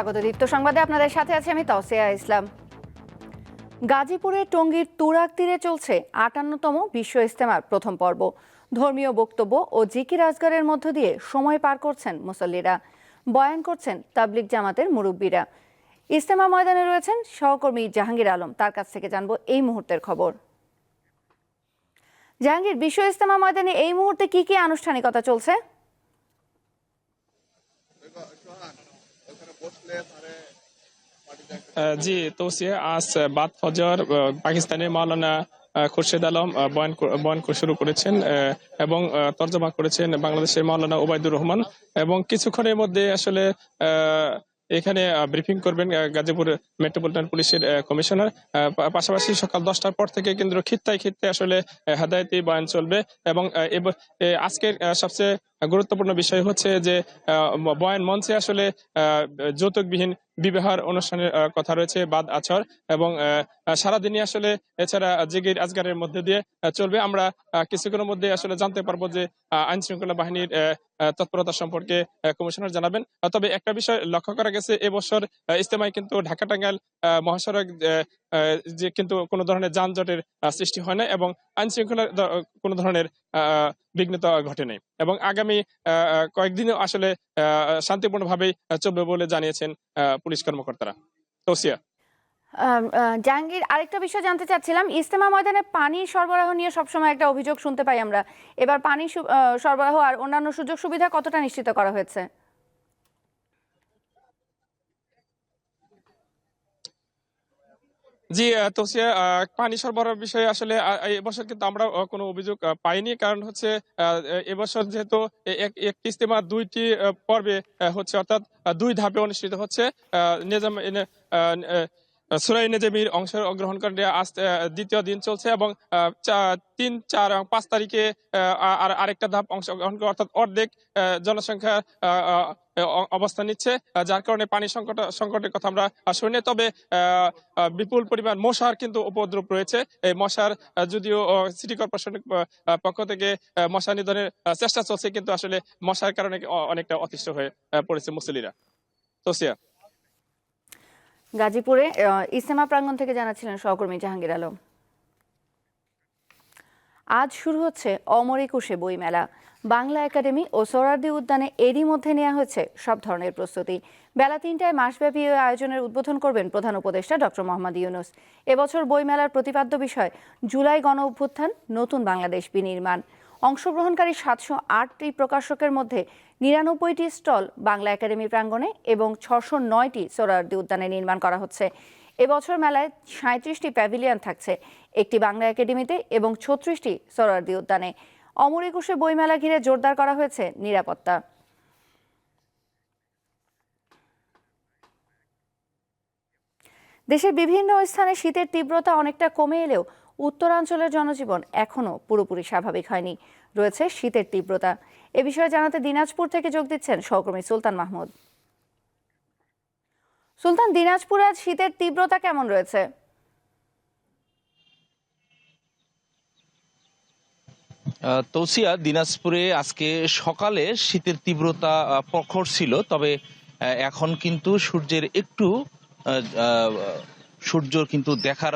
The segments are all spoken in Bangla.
স্বাগত দীপ্ত সংবাদে আপনাদের সাথে আছি আমি তসিয়া ইসলাম। গাজীপুরের টঙ্গীর তুরাক তীরে চলছে আটান্নতম বিশ্ব ইস্তেমার প্রথম পর্ব। ধর্মীয় বক্তব্য ও জিকির আজগারের মধ্য দিয়ে সময় পার করছেন মুসল্লিরা। বয়ান করছেন তাবলিক জামাতের মুরব্বীরা। ইস্তেমা ময়দানে রয়েছেন সহকর্মী জাহাঙ্গীর আলম। তার কাছ থেকে জানব এই মুহূর্তের খবর। জাহাঙ্গীর, বিশ্ব ইস্তেমা ময়দানে এই মুহূর্তে কি কি আনুষ্ঠানিকতা চলছে? জি তৌসিয়া আজ বাদ ফজর আহ, পাকিস্তানের মাওলানা খুরশেদ আলম বয়ান বয়ান শুরু করেছেন এবং তর্জমা করেছেন বাংলাদেশের মাওলানা ওবায়দুর রহমান এবং কিছুক্ষণের মধ্যে আসলে এখানে ব্রিফিং করবেন গাজীপুর মেট্রোপলিটন পুলিশের কমিশনার পাশাপাশি সকাল দশটার পর থেকে কেন্দ্র খিত্তায় খিত্তে আসলে হেদায়েতি বয়ান চলবে এবং আজকের সবচেয়ে গুরুত্বপূর্ণ বিষয় হচ্ছে যে বয়ান মঞ্চে আসলে যৌতুকবিহীন বিবাহের অনুষ্ঠানের কথা রয়েছে, বাদ আছর এবং সারাদিনই আসলে এছাড়া জিগির আজগারের মধ্যে দিয়ে চলবে। আমরা কিছুক্ষণের মধ্যে আসলে জানতে পারব যে আইন শৃঙ্খলা বাহিনীর তৎপরতা সম্পর্কে কমিশনার জানাবেন। তবে একটা বিষয় লক্ষ্য করা গেছে, এবছর ইস্তেমায় কিন্তু ঢাকা টাঙ্গাইল মহাসড়ক যে কিন্তু কোনো ধরনের যানজটের সৃষ্টি হয় না এবং আইন শৃঙ্খলার কোনো ধরনের বিঘ্নতা ঘটে এবং আগামী কয়েকদিনও আসলে আহ, শান্তিপূর্ণভাবেই চলবে বলে জানিয়েছেন পুলিশ কর্মকর্তারা। তৌসিয়া। জাহাঙ্গীর আরেকটা বিষয় জানতে চাচ্ছিলাম। ইস্তেমা ময়দানে পানি সরবরাহ নিয়ে সবসময় একটা অভিযোগ শুনতে পাই আমরা। এবার পানি সরবরাহ আর অন্যান্য সুযোগ সুবিধা কতটা নিশ্চিত করা হয়েছে? জি তোসিয়া পানি সরবরাহ বিষয়ে আসলে এবছর কিন্তু আমরা কোনো অভিযোগ পাইনি। কারণ হচ্ছে এবছর যেহেতু একটি ইস্তেমা দুইটি পর্বে হচ্ছে, অর্থাৎ দুই ধাপে অনুষ্ঠিত হচ্ছে। নিজাম সুরাই নেজামির অংশগ্রহণ করে আজ দ্বিতীয় দিন চলছে এবং তিন, চার এবং পাঁচ তারিখে আর আরেকটা ধাপ অংশগ্রহণ করে, অর্থাৎ অর্ধেক জনসংখ্যা অবস্থান নিচ্ছে যার কারণে পানি সংকট, সংকটের কথা আমরা শুনি তবে বিপুল পরিমাণ মশার কিন্তু উপদ্রব রয়েছে। এই মশার যদিও সিটি কর্পোরেশনের পক্ষ থেকে মশা নিধনের চেষ্টা চলছে, কিন্তু আসলে মশার কারণে অনেকটা অতিষ্ঠ হয়ে পড়েছে মুসলিরা তোসিয়া গাজীপুরে আহ, ইস্তেমা প্রাঙ্গণ থেকে জানাচ্ছিলেন সহকর্মী জাহাঙ্গীর আলম। আজ শুরু হচ্ছে অমর একুশে বইমেলা। বাংলা একাডেমি ও সোহরার্দি উদ্যানে এরই মধ্যে নেওয়া হয়েছে সব ধরনের প্রস্তুতি। বেলা তিনটায় মাসব্যাপী এই আয়োজনের উদ্বোধন করবেন প্রধান উপদেষ্টা ডক্টর মোহাম্মদ ইউনুস। এবছর বইমেলার প্রতিপাদ্য বিষয় জুলাই গণ অভ্যুত্থান নতুন বাংলাদেশ বিনির্মাণ। অংশগ্রহণকারী সাতশো আটটি প্রকাশকের মধ্যে নিরানব্বইটি স্টল বাংলা একাডেমি প্রাঙ্গণে এবং ছশো নয়টি সোহরাওয়ার্দী উদ্যানে নির্মাণ করা হচ্ছে। এবছর মেলায় সাঁত্রিশটি প্যাভিলিয়ন থাকছে, একটি বাংলা একাডেমিতে এবং ছত্রিশটি সোহরাওয়ার্দী উদ্যানে। অমর একুশে বইমেলা ঘিরে জোরদার করা হয়েছে নিরাপত্তা। দেশের বিভিন্ন স্থানে শীতের তীব্রতা অনেকটা কমে এলেও উত্তরাঞ্চলের জনজীবন এখনও পুরোপুরি স্বাভাবিক হয়নি। রয়েছে শীতের তীব্রতা। এ বিষয়ে জানাতে দিনাজপুর থেকে যোগ দিচ্ছেন সহকর্মী সুলতান মাহমুদ। সুলতান, দিনাজপুরে আজ শীতের তীব্রতা কেমন রয়েছে? তৌসিয়া, দিনাজপুরে আজকে সকালে শীতের তীব্রতা প্রখর ছিল, তবে এখন কিন্তু সূর্যের একটু সূর্য কিন্তু দেখার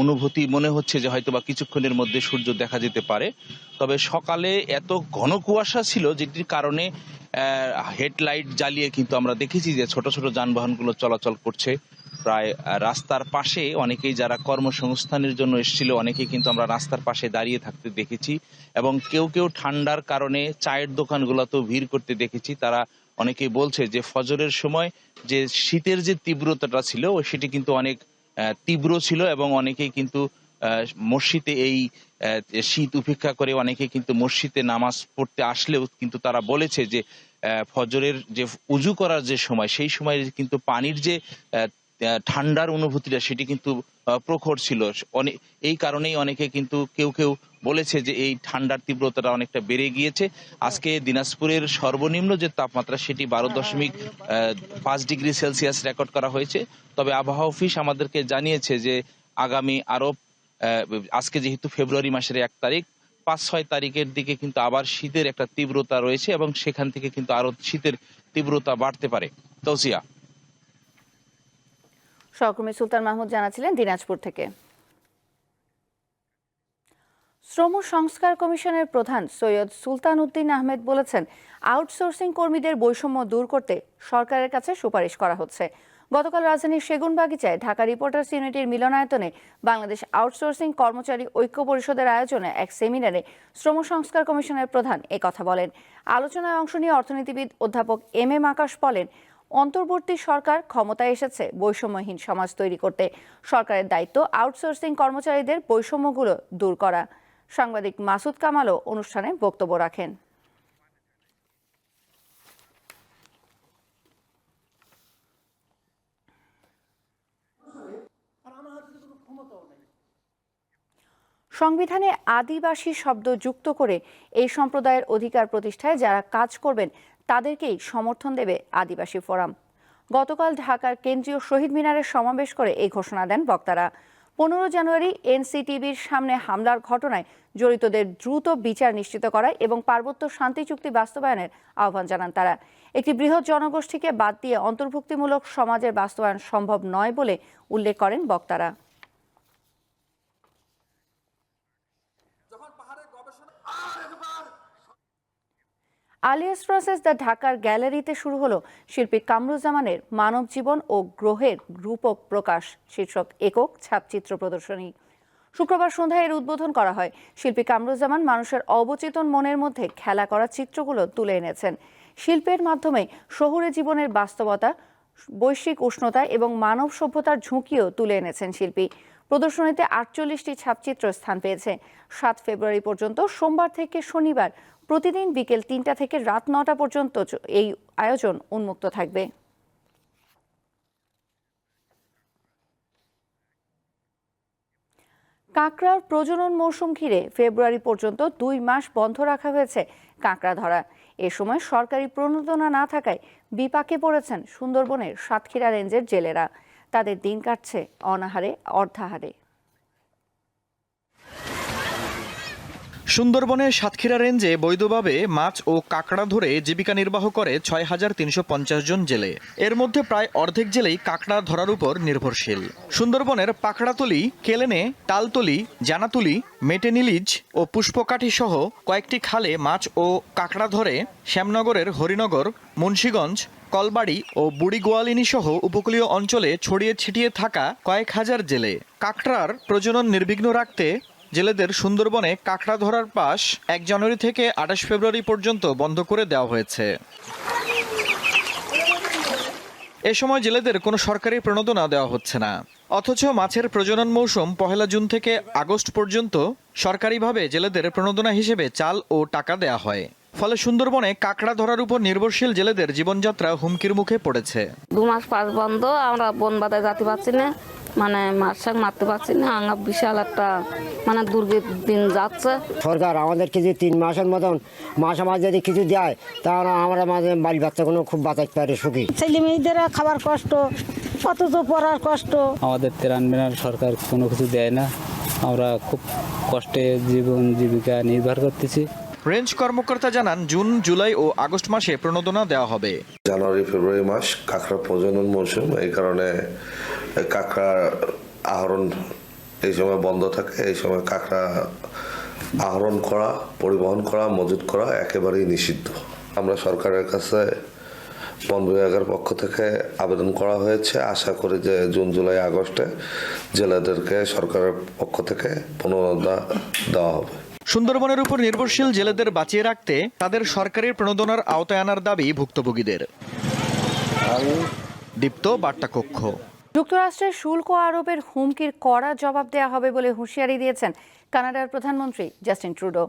অনুভূতি মনে হচ্ছে যে হয়তো বা কিছুক্ষণের মধ্যে সূর্য দেখা যেতে পারে। তবে সকালে এত ঘন কুয়াশা ছিল যেটির কারণে হেডলাইট জ্বালিয়ে কিন্তু আমরা দেখেছি যে ছোট ছোট যানবাহনগুলো চলাচল করছে। প্রায় রাস্তার পাশে অনেকেই যারা কর্মসংস্থানের জন্য এসেছিল, অনেকেই কিন্তু আমরা রাস্তার পাশে দাঁড়িয়ে থাকতে দেখেছি এবং কেউ কেউ ঠান্ডার কারণে চায়ের দোকানগুলোতেও ভিড় করতে দেখেছি। তারা অনেকেই বলছে যে ফজরের সময় যে শীতের যে তীব্রতাটা ছিল, সেটি কিন্তু অনেক তীব্র ছিল এবং অনেকেই কিন্তু মসজিদে এই শীত উপেক্ষা করে অনেকে কিন্তু মসজিদে নামাজ পড়তে আসলেও কিন্তু তারা বলেছে যে ফজরের যে উজু করার যে সময়, সেই সময় কিন্তু পানির যে ঠান্ডার অনুভূতিটা সেটি কিন্তু প্রখর ছিল। অনেক এই কারণেই অনেকে কিন্তু কেউ কেউ বলেছে যে এই ঠান্ডার তীব্রতাটা অনেকটা বেড়ে গিয়েছে। আজকে দিনাজপুরের সর্বনিম্ন যে তাপমাত্রা, সেটি বারো দশমিক পাঁচ ডিগ্রি সেলসিয়াস রেকর্ড করা হয়েছে। তবে আবহাওয়া অফিস আমাদেরকে জানিয়েছে যে আগামী আরও আজকে যেহেতু ফেব্রুয়ারি মাসের এক তারিখ, পাঁচ ছয় তারিখের দিকে কিন্তু আবার শীতের একটা তীব্রতা রয়েছে এবং সেখান থেকে কিন্তু আরও শীতের তীব্রতা বাড়তে পারে। তৌসিয়া। সহকর্মী সুলতান মাহমুদ জানাছিলেন দিনাজপুর থেকে। শ্রম সংস্কার কমিশনের প্রধান সৈয়দ সুলতান উদ্দিন আহমেদ বলেছেন, আউটসোর্সিং কর্মীদের বৈষম্য দূর করতে সরকারের কাছে সুপারিশ করা হচ্ছে। গতকাল রাজধানীর সেগুনবাগিচায় ঢাকা রিপোর্টার্স ইউনিটির মিলনায়তনে বাংলাদেশ আউটসোর্সিং কর্মচারী ঐক্য পরিষদের আয়োজনে এক সেমিনারে শ্রম সংস্কার কমিশনের প্রধান কথা বলেন। আলোচনায় অংশ নিয়ে অর্থনীতিবিদ অধ্যাপক এম এম আকাশ বলেন অন্তর্বর্তী সরকার ক্ষমতায় এসেছে বৈষম্যহীন সমাজ তৈরি করতে। সরকারের দায়িত্ব আউটসোর্সিং কর্মচারীদের বৈষম্যগুলো দূর করা। সাংবাদিক মাসুদ কামালও অনুষ্ঠানে বক্তব্য রাখেন। সংবিধানে আদিবাসী শব্দ যুক্ত করে এই সম্প্রদায়ের অধিকার প্রতিষ্ঠায় যারা কাজ করবেন তাদেরকেই সমর্থন দেবে আদিবাসী ফোরাম। গতকাল ঢাকার কেন্দ্রীয় শহীদ মিনারে সমাবেশ করে এই ঘোষণা দেন বক্তারা। পনেরো জানুয়ারি এনসিটিভির সামনে হামলার ঘটনায় জড়িতদের দ্রুত বিচার নিশ্চিত করা এবং পার্বত্য শান্তি চুক্তি বাস্তবায়নের আহ্বান জানান তারা। একটি বৃহৎ জনগোষ্ঠীকে বাদ দিয়ে অন্তর্ভুক্তিমূলক সমাজের বাস্তবায়ন সম্ভব নয় বলে উল্লেখ করেন বক্তারা। আলিয়াস প্রসেস দ্য ঢাকার গ্যালারিতে শুরু হলো শিল্পী কামরুজ্জামানের মানব জীবন ও গ্রহের রূপক প্রকাশ, শীর্ষক একক ছাপচিত্র প্রদর্শনী। শুক্রবার সন্ধ্যায় এর উদ্বোধন করা হয়। শিল্পী কামরুজ্জামান মানুষের অবচেতন মনের মধ্যে খেলা করা চিত্রগুলো তুলে এনেছেন। শিল্পের মাধ্যমে শহুরে জীবনের বাস্তবতা, বৈশ্বিক উষ্ণতা এবং মানব সভ্যতার ঝুঁকিও তুলে এনেছেন শিল্পী। প্রদর্শনীতে আটচল্লিশটি ছাপচিত্র স্থান পেয়েছে। সাত ফেব্রুয়ারি পর্যন্ত সোমবার থেকে শনিবার প্রতিদিন বিকেল তিনটা থেকে রাত নটা পর্যন্ত এই আয়োজন উন্মুক্ত থাকবে। কাঁকড়ার প্রজনন মৌসুম ঘিরে ফেব্রুয়ারি পর্যন্ত দুই মাস বন্ধ রাখা হয়েছে কাঁকড়া ধরা। এ সময় সরকারি প্রণোদনা না থাকায় বিপাকে পড়েছেন সুন্দরবনের সাতক্ষীরা রেঞ্জের জেলেরা। তাদের দিন কাটছে অনাহারে, অর্ধাহারে। সুন্দরবনের সাতক্ষীরা রেঞ্জে বৈধভাবে মাছ ও কাঁকড়া ধরে জীবিকা নির্বাহ করে ছয় হাজার তিনশো পঞ্চাশ জন জেলে। এর মধ্যে প্রায় অর্ধেক জেলেই কাঁকড়া ধরার উপর নির্ভরশীল। সুন্দরবনের পাকড়াতলি, কেলেনে, তালতলি, জানাতুলি, মেটেনিলিজ ও পুষ্পকাঠি সহ কয়েকটি খালে মাছ ও কাঁকড়া ধরে শ্যামনগরের হরিনগর, মুন্সীগঞ্জ, কলবাড়ি ও বুড়িগোয়ালিনী সহ উপকূলীয় অঞ্চলে ছড়িয়ে ছিটিয়ে থাকা কয়েক হাজার জেলে। কাঁকড়ার প্রজনন নির্বিঘ্ন রাখতে জেলেদের সুন্দরবনে কাঁকড়া ধরার পাশ এক জানুয়ারি থেকে আঠাশ ফেব্রুয়ারি পর্যন্ত বন্ধ করে দেওয়া হয়েছে। এ সময় জেলেদের কোনো সরকারি প্রণোদনা দেওয়া হচ্ছে না। অথচ মাছের প্রজনন মৌসুম পহেলা জুন থেকে আগস্ট পর্যন্ত সরকারিভাবে জেলেদের প্রণোদনা হিসেবে চাল ও টাকা দেয়া হয়। ফলে সুন্দরবনে কাঁকড়া ধরার উপর নির্ভরশীল জেলেদের জীবনযাত্রা হুমকির মুখে পড়েছে। দু মাস পাস বন্ধ আমরা বন বাদায় যেতে পারছি না মানে মাছ শাক মারতে পারছি না আঙ্গা বিশাল একটা মানে দুর্গের দিন যাচ্ছে। সরকার আমাদেরকে যদি তিন মাসের মতন মাস আমার যদি কিছু দেয় তাহলে আমরা মাঝে বাড়ি বাচ্চাগুলো খুব বাঁচাতে পারে সুখী। ছেলে মেয়েদের খাবার কষ্ট অথচ পড়ার কষ্ট। আমাদের ত্রাণ বিনার সরকার কোনো কিছু দেয় না। আমরা খুব কষ্টে জীবন জীবিকা নির্ভর করতেছি। রেঞ্জ কর্মকর্তা জানান, জুন, জুলাই ও আগস্ট মাসে প্রণোদনা দেওয়া হবে। জানুয়ারি, ফেব্রুয়ারি মাস কাঁকড়া প্রজনন মৌসুম, এই কারণে কাঁকড়া আহরণ এই সময় বন্ধ থাকে, এই সময় কাঁকড়া আহরণ করা, পরিবহন করা, মজুত করা একেবারেই নিষিদ্ধ। আমরা সরকারের কাছে বন বিভাগের পক্ষ থেকে আবেদন করা হয়েছে। আশা করি যে জুন, জুলাই, আগস্টে জেলাদেরকে সরকারের পক্ষ থেকে পুনরুদ্ধার দেওয়া হবে। সুন্দরবনের উপর নির্ভরশীল জেলেদের বাঁচিয়ে রাখতে তাদের সরকারি প্রণোদনার আওতায় আনার দাবি ভুক্তভোগীদের। দীপ্ত বার্তা কক্ষ যুক্তরাষ্ট্রের শুল্ক আরোপের হুমকির কড়া জবাব দেওয়া হবে বলে হুঁশিয়ারি দিয়েছেন কানাডার প্রধানমন্ত্রী জাস্টিন ট্রুডো।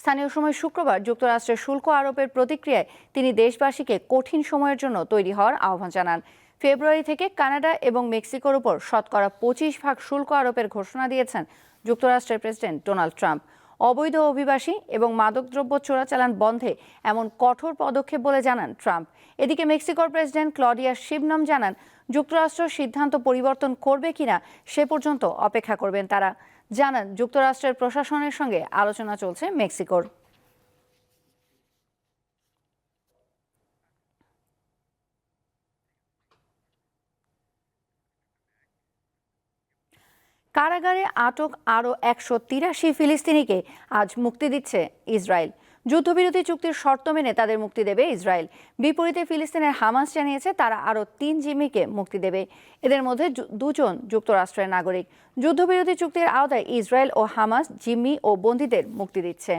স্থানীয় সময় শুক্রবার যুক্তরাষ্ট্রের শুল্ক আরোপের প্রতিক্রিয়ায় তিনি দেশবাসীকে কঠিন সময়ের জন্য তৈরি হওয়ার আহ্বান জানান। ফেব্রুয়ারি থেকে কানাডা এবং মেক্সিকোর উপর শতকরা পঁচিশ ভাগ শুল্ক আরোপের ঘোষণা দিয়েছেন যুক্তরাষ্ট্রের প্রেসিডেন্ট ডোনাল্ড ট্রাম্প। অবৈধ অভিবাসী এবং মাদকদ্রব্য চোরাচালান বন্ধে এমন কঠোর পদক্ষেপ বলে জানান ট্রাম্প। এদিকে মেক্সিকোর প্রেসিডেন্ট ক্লডিয়া শিবনম জানান, যুক্তরাষ্ট্র সিদ্ধান্ত পরিবর্তন করবে কিনা সে পর্যন্ত অপেক্ষা করবেন তারা। জানান, যুক্তরাষ্ট্রের প্রশাসনের সঙ্গে আলোচনা চলছে মেক্সিকোর। কারাগারে আটক আরও একশো তিরাশি ফিলিস্তিনিকে আজ মুক্তি দিচ্ছে ইসরায়েল। যুদ্ধবিরতি চুক্তির শর্ত মেনে তাদের মুক্তি দেবে ইসরায়েল। বিপরীতে ফিলিস্তিনের হামাস জানিয়েছে তারা আরও তিন জিম্মিকে মুক্তি দেবে। এদের মধ্যে দুজন যুক্তরাষ্ট্রের নাগরিক। যুদ্ধবিরতি চুক্তির আওতায় ইসরায়েল ও হামাস জিম্মি ও বন্দীদের মুক্তি দিচ্ছে।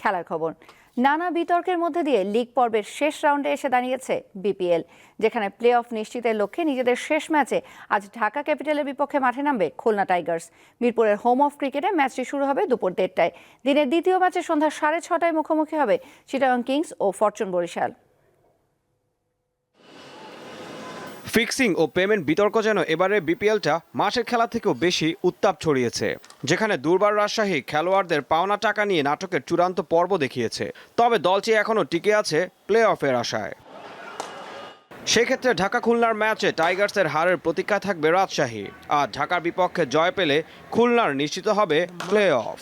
খেলার খবর। নানা বিতর্কের মধ্যে দিয়ে লিগ পর্বের শেষ রাউন্ডে এসে দাঁড়িয়েছে বিপিএল, যেখানে প্লে অফ নিশ্চিতের লক্ষ্যে নিজেদের শেষ ম্যাচে আজ ঢাকা ক্যাপিটালের বিপক্ষে মাঠে নামবে খুলনা টাইগার্স। মিরপুরের হোম অফ ক্রিকেটে ম্যাচটি শুরু হবে দুপুর দেড়টায়। দিনের দ্বিতীয় ম্যাচে সন্ধ্যা সাড়ে ছটায় মুখোমুখি হবে চিটাগং কিংস ও ফরচুন বরিশাল। ফিক্সিং ও পেমেন্ট বিতর্ক যেন এবারে বিপিএলটা মাসের খেলা থেকেও বেশি উত্তাপ ছড়িয়েছে। যেখানে দুর্বার রাজশাহী খেলোয়াড়দের পাওনা টাকা নিয়ে নাটকের চূড়ান্ত পর্ব দেখিয়েছে। তবে দলটি এখনও টিকে আছে প্লে অফের আশায়। সেক্ষেত্রে ঢাকা খুলনার ম্যাচে টাইগার্সের হারের প্রতীক্ষায় থাকবে রাজশাহী। আর ঢাকার বিপক্ষে জয় পেলে খুলনার নিশ্চিত হবে প্লে অফ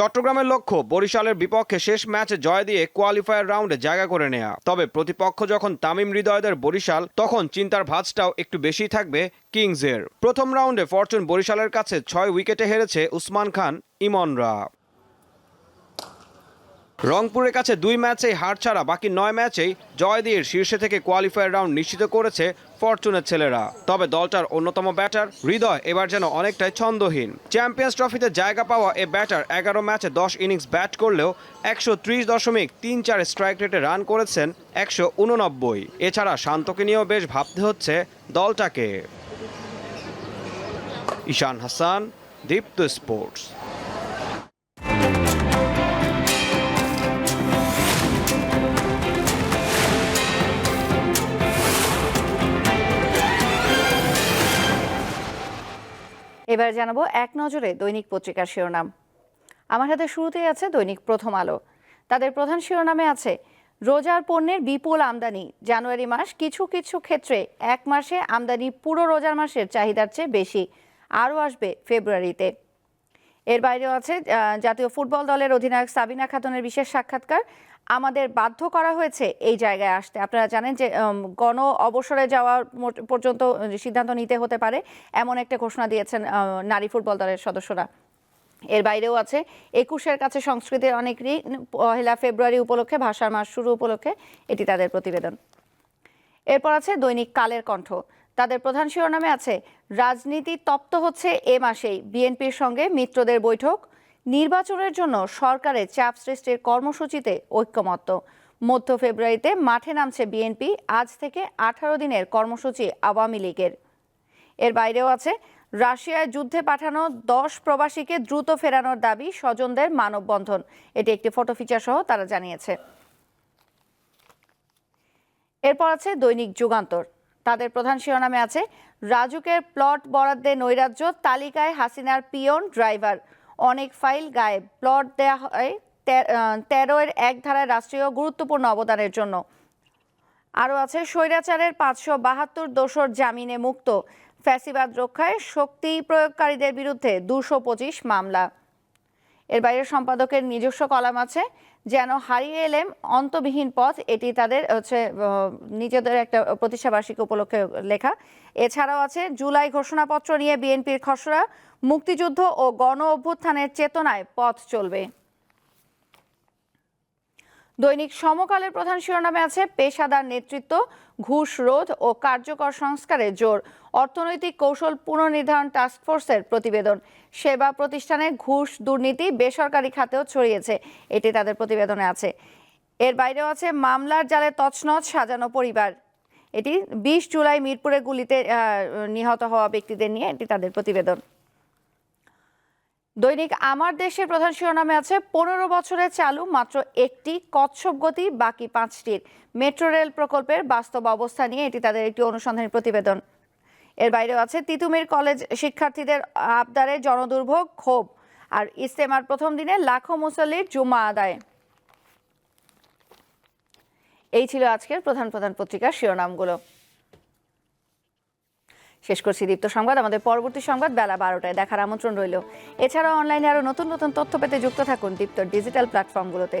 চট্টগ্রামের লক্ষ্য বরিশালের বিপক্ষে শেষ ম্যাচে জয় দিয়ে কোয়ালিফায়ার রাউন্ডে জায়গা করে নেয়া। তবে প্রতিপক্ষ যখন তামিম হৃদয়দের বরিশাল, তখন চিন্তার ভাজটাও একটু বেশি থাকবে কিংসের। প্রথম রাউন্ডে ফরচুন বরিশালের কাছে ছয় উইকেটে হেরেছে উসমান খান ইমনরা রংপুরের কাছে দুই ম্যাচেই হার ছাড়া বাকি নয় ম্যাচেই জয় দিয়ে শীর্ষে থেকে কোয়ালিফায়ার রাউন্ড নিশ্চিত করেছে ফরচুনের ছেলেরা। তবে দলটার অন্যতম ব্যাটার হৃদয় এবার যেন অনেকটাই ছন্দহীন। চ্যাম্পিয়ন্স ট্রফিতে জায়গা পাওয়া এ ব্যাটার এগারো ম্যাচে দশ ইনিংস ব্যাট করলেও একশো ত্রিশ দশমিক তিন চার স্ট্রাইক রেটে রান করেছেন একশো উননব্বই। এছাড়া শান্তকে নিয়েও বেশ ভাবতে হচ্ছে দলটাকে। ঈশান হাসান, দীপ্ত স্পোর্টস। এবার জানাব এক নজরে দৈনিক পত্রিকার শিরোনাম। আমার হাতে শুরুতেই আছে দৈনিক প্রথম আলো। তাদের প্রধান শিরোনামে আছে, রোজার পণ্যের বিপুল আমদানি। জানুয়ারি মাস কিছু কিছু ক্ষেত্রে এক মাসে আমদানি পুরো রোজার মাসের চাহিদার চেয়ে বেশি। আরও আসবে ফেব্রুয়ারিতে। এর বাইরেও আছে জাতীয় ফুটবল দলের অধিনায়ক সাবিনা খাতুনের বিশেষ সাক্ষাৎকার। আমাদের বাধ্য করা হয়েছে এই জায়গায় আসতে। আপনারা জানেন যে গণ অবসরে যাওয়ার পর্যন্ত সিদ্ধান্ত নিতে হতে পারে, এমন একটা ঘোষণা দিয়েছেন নারী ফুটবল দলের সদস্যরা। এর বাইরেও আছে, একুশের কাছে সংস্কৃতির অনেক ঋণ, পহেলা ফেব্রুয়ারি উপলক্ষে, ভাষার মাস শুরু উপলক্ষে, এটি তাদের প্রতিবেদন। এরপর আছে দৈনিক কালের কণ্ঠ। তাদের প্রধান শিরোনামে আছে, রাজনীতি তপ্ত হচ্ছে এ মাসেই। বিএনপির সঙ্গে মিত্রদের বৈঠক নির্বাচনের জন্য সরকারের চাপ সৃষ্টির কর্মসূচিতে ঐক্যমত্য। মধ্য ফেব্রুয়ারিতে মাঠে নামছে বিএনপি, আজ থেকে আঠারো দিনের কর্মসূচি আওয়ামী লীগের। এর বাইরেও আছে, রাশিয়ায় যুদ্ধে পাঠানো দশ প্রবাসীকে দ্রুত ফেরানোর দাবি স্বজনদের মানববন্ধন। এটি একটি ফটো ফিচার সহ তারা জানিয়েছে। এরপর আছে দৈনিক যুগান্তর। তাদের প্রধান শিরোনামে আছে, রাজুকের প্লট বরাদ্দে নৈরাজ্য, তালিকায় হাসিনার পিয়ন, ড্রাইভার। অনেক ফাইল গায়েব। প্লট দেয়া হয় তেরো এর এক ধারায় রাষ্ট্রীয় গুরুত্বপূর্ণ অবদানের জন্য। আরও আছে, স্বৈরাচারের পাঁচশো বাহাত্তর দোষর জামিনে মুক্ত। ফ্যাসিবাদ রক্ষায় শক্তি প্রয়োগকারীদের বিরুদ্ধে দুশো পঁচিশ মামলা। এর বাইরে সম্পাদকের নিজস্ব কলাম আছে। যেন হারিয়ে এলেম, অন্তবিহীন পথ, এটি তাদের হচ্ছে নিজেদের একটা প্রতিষ্ঠাবার্ষিকী উপলক্ষে লেখা। এছাড়াও আছে, জুলাই ঘোষণাপত্র নিয়ে বিএনপির খসড়া, মুক্তিযুদ্ধ ও গণ অভ্যুত্থানের চেতনায় পথ চলবে। দৈনিক সমকালের প্রধান শিরোনামে আছে পেশাদার নেতৃত্ব, ঘুষ রোধ ও কার্যকর সংস্কারে জোর। অর্থনৈতিক কৌশল পুনর্নির্ধারণ টাস্কফোর্সের প্রতিবেদন। সেবা প্রতিষ্ঠানে ঘুষ দুর্নীতি বেসরকারি খাতেও ছড়িয়েছে, এটি তাদের প্রতিবেদনে আছে। এর বাইরেও আছে মামলার জালে তছনছ সাজানো পরিবার। এটি বিশ জুলাই মিরপুরে গুলিতে নিহত হওয়া ব্যক্তিদের নিয়ে এটি তাদের প্রতিবেদন। দৈনিক আমার দেশের প্রধান শিরোনামে আছে, পনেরো বছরে চালু মাত্র একটি কচ্ছপ গতি, বাকি পাঁচটির মেট্রো রেল প্রকল্পের বাস্তব অবস্থা নিয়ে এটি তাদের একটি অনুসন্ধানী প্রতিবেদন। এর বাইরেও আছে, তিতুমির কলেজ শিক্ষার্থীদের আবদারে জনদুর্ভোগ, ক্ষোভ আর ইস্তেমার প্রথম দিনে লাখো মুসল্লির জুম্মা আদায়। এই ছিল আজকের প্রধান প্রধান পত্রিকার শিরোনামগুলো। শেষ করছি দীপ্ত সংবাদ, আমাদের পরবর্তী সংবাদ বেলা বারোটায় দেখার আমন্ত্রণ রইল। এছাড়াও অনলাইনে আরও নতুন নতুন তথ্য পেতে যুক্ত থাকুন দীপ্তর ডিজিটাল প্ল্যাটফর্মগুলোতে